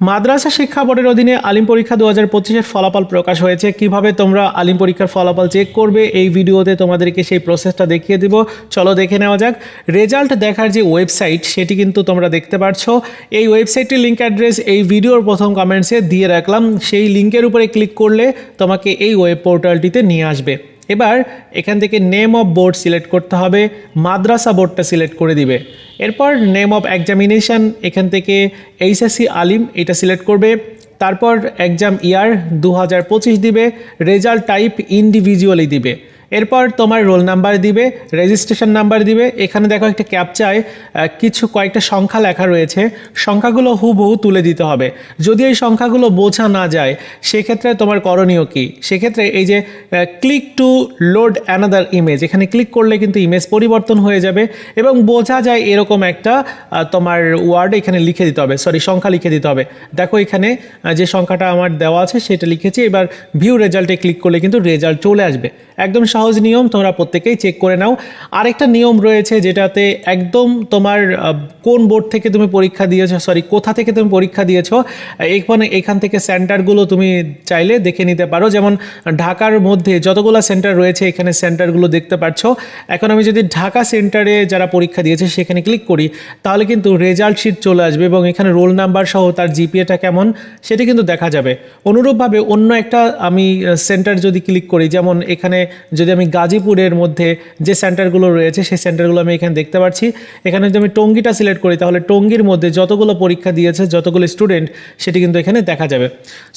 মাদ্রাসা শিক্ষা বোর্ডের অধীনে আলিম পরীক্ষা দু হাজার পঁচিশের ফলাফল প্রকাশ হয়েছে। কীভাবে তোমরা আলিম পরীক্ষার ফলাফল চেক করবে এই ভিডিওতে তোমাদেরকে সেই প্রসেসটা দেখিয়ে দিব। চলো দেখে নেওয়া যাক। রেজাল্ট দেখার যে ওয়েবসাইট সেটি কিন্তু তোমরা দেখতে পাচ্ছ এই ওয়েবসাইটের লিঙ্ক অ্যাড্রেস এই ভিডিওর প্রথম কমেন্টসে দিয়ে রাখলাম। সেই লিঙ্কের উপরে ক্লিক করলে তোমাকে এই ওয়েব পোর্টালটিতে নিয়ে আসবে। এবার এখান থেকে নেম অফ বোর্ড সিলেক্ট করতে হবে, মাদ্রাসা বোর্ডটা সিলেক্ট করে দিবে। এরপর নেম অফ এক্সামিনেশান এখান থেকে এইচএসসি আলিম এটা সিলেক্ট করবে। তারপর এক্সাম ইয়ার দু হাজার পঁচিশ দিবে রেজাল্ট টাইপ ইন্ডিভিজুয়ালি দিবে। এরপর তোমার রোল নাম্বার দিবে রেজিস্ট্রেশন নাম্বার দিবে। এখানে দেখো একটা ক্যাপচায় কিছু কয়েকটা সংখ্যা লেখা রয়েছে। সংখ্যাগুলো হুবহু তুলে দিতে হবে। যদি এই সংখ্যাগুলো বোঝা না যায়, সেক্ষেত্রে তোমার করণীয় কি? সেক্ষেত্রে এই যে click to load another image এখানে ক্লিক করলে কিন্তু ইমেজ পরিবর্তন হয়ে যাবে এবং বোঝা যায় এরকম একটা তোমার ওয়ার্ড এখানে লিখে দিতে হবে। সরি সংখ্যা লিখে দিতে হবে। দেখো এখানে যে সংখ্যাটা আমার দেওয়া আছে, সেটা লিখেছি। এবার ভিউ রেজাল্টে ক্লিক করলে কিন্তু রেজাল্ট চলে আসবে। একদম সহজ নিয়ম, তোমরা প্রত্যেকেই চেক করে নাও। আরেকটা নিয়ম রয়েছে যেটাতে একদম তোমার কোন বোর্ড থেকে তুমি পরীক্ষা দিয়েছ সরি কোথা থেকে তুমি পরীক্ষা দিয়েছ, এখানে, এখান থেকে সেন্টারগুলো তুমি চাইলে দেখে নিতে পারো। যেমন, ঢাকার মধ্যে যতগুলো সেন্টার রয়েছে, এখানে সেন্টারগুলো দেখতে পাচ্ছ এখন আমি যদি ঢাকা সেন্টারে যারা পরীক্ষা দিয়েছে, সেখানে ক্লিক করি, তাহলে কিন্তু রেজাল্ট শিট চলে আসবে এবং এখানে রোল নাম্বার সহ তার জিপিএটা কেমন, সেটি কিন্তু দেখা যাবে। অনুরূপভাবে অন্য একটা আমি সেন্টার যদি ক্লিক করি, যেমন এখানে যদি আমি গাজীপুরের মধ্যে যে সেন্টারগুলো রয়েছে, সেই সেন্টারগুলো আমি এখানে দেখতে পাচ্ছি। এখানে যদি আমি টঙ্গিটা সিলেক্ট করি, তাহলে টঙ্গির মধ্যে যতগুলো পরীক্ষা দিয়েছে, যতগুলো স্টুডেন্ট, সেটি কিন্তু এখানে দেখা যাবে।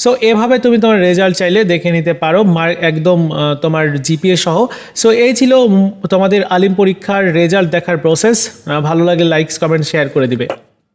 সো এভাবে তুমি তোমার রেজাল্ট চাইলে দেখে নিতে পারো, মার একদম তোমার জিপিএ সহ। সো এই ছিল তোমাদের আলিম পরীক্ষার রেজাল্ট দেখার প্রসেস ভালো লাগে লাইকস কমেন্ট শেয়ার করে দিবে।